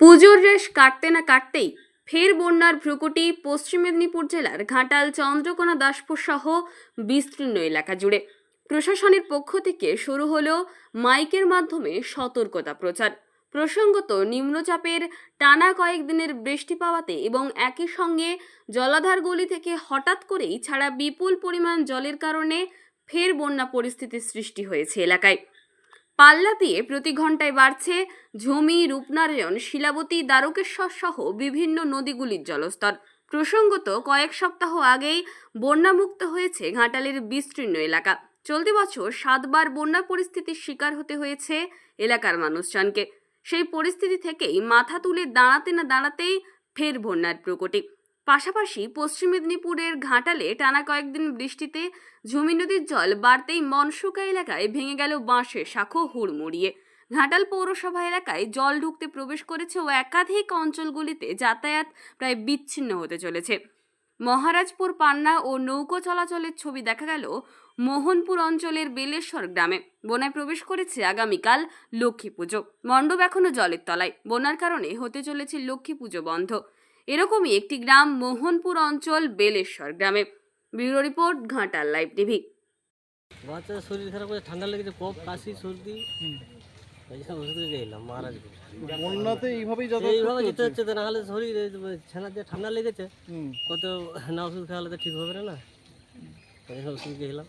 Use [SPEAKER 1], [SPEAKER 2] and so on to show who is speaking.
[SPEAKER 1] পুজোর রেশ কাটতে না কাটতেই ফের বন্যার ভ্রুকুটি পশ্চিম মেদিনীপুর জেলার ঘাটাল, চন্দ্রকোনা, দাসপুর সহ বিস্তীর্ণ এলাকা জুড়ে। প্রশাসনের পক্ষ থেকে শুরু হলো মাইকের মাধ্যমে সতর্কতা প্রচার। প্রসঙ্গত নিম্নচাপের টানা কয়েকদিনের বৃষ্টি পাওয়াতে এবং একই সঙ্গে জলাধারগুলি থেকে হঠাৎ করেই ছাড়া বিপুল পরিমাণ জলের কারণে ফের বন্যা পরিস্থিতির সৃষ্টি হয়েছে এলাকায়। পাল্লা দিয়ে প্রতি ঘন্টায় বাড়ছে ঝুমি, রূপনারায়ণ, শিলাবতী, দ্বারকেশ্বর সহ বিভিন্ন নদীগুলির জলস্তর। প্রসঙ্গত, কয়েক সপ্তাহ আগেই বন্যামুক্ত হয়েছে ঘাটালের বিস্তীর্ণ এলাকা। চলতি বছর সাতবার বন্যা পরিস্থিতির শিকার হতে হয়েছে এলাকার মানুষজনকে। সেই পরিস্থিতি থেকেই মাথা তুলে দাঁড়াতে না দাঁড়াতেই ফের বন্যার প্রকটি পাশাপাশি পশ্চিম মেদিনীপুরের ঘাটালে টানা কয়েকদিন বৃষ্টিতে ঝুমি নদীর জল বাড়তেই মনসুকা এলাকায় ভেঙে গেল বাঁশের শাখো হুড়মুড়িয়ে। ঘাটাল পৌরসভা এলাকায় জল ঢুকতে প্রবেশ করেছে ও একাধিক অঞ্চলগুলিতে যাতায়াত প্রায় বিচ্ছিন্ন হতে চলেছে। মহারাজপুর, পান্না ও নৌকো চলাচলের ছবি দেখা গেল মোহনপুর অঞ্চলের বেলেশ্বর গ্রামে। বনায় প্রবেশ করেছে আগামীকাল লক্ষ্মী পুজো। মণ্ডপ এখনও জলের তলায়। বন্যার কারণে হতে চলেছে লক্ষ্মী পুজো বন্ধ। এরকমই একটি গ্রাম মোহনপুর অঞ্চল বেলেশ্বর গ্রামে। Bureau report Ghatal live TV.
[SPEAKER 2] বাচ্চার শরীর খারাপ করে ঠান্ডা লেগেছে কফ কাশি সর্দি।
[SPEAKER 3] বন্যাতে এইভাবেই
[SPEAKER 2] এইভাবে যেতে
[SPEAKER 3] হচ্ছে?
[SPEAKER 2] শরীর ছানা দিয়ে ঠান্ডা লেগেছে। কত না ওষুধ খাওয়ালে তো ঠিক হবে না। না ওষুধ খেয়ে এলাম।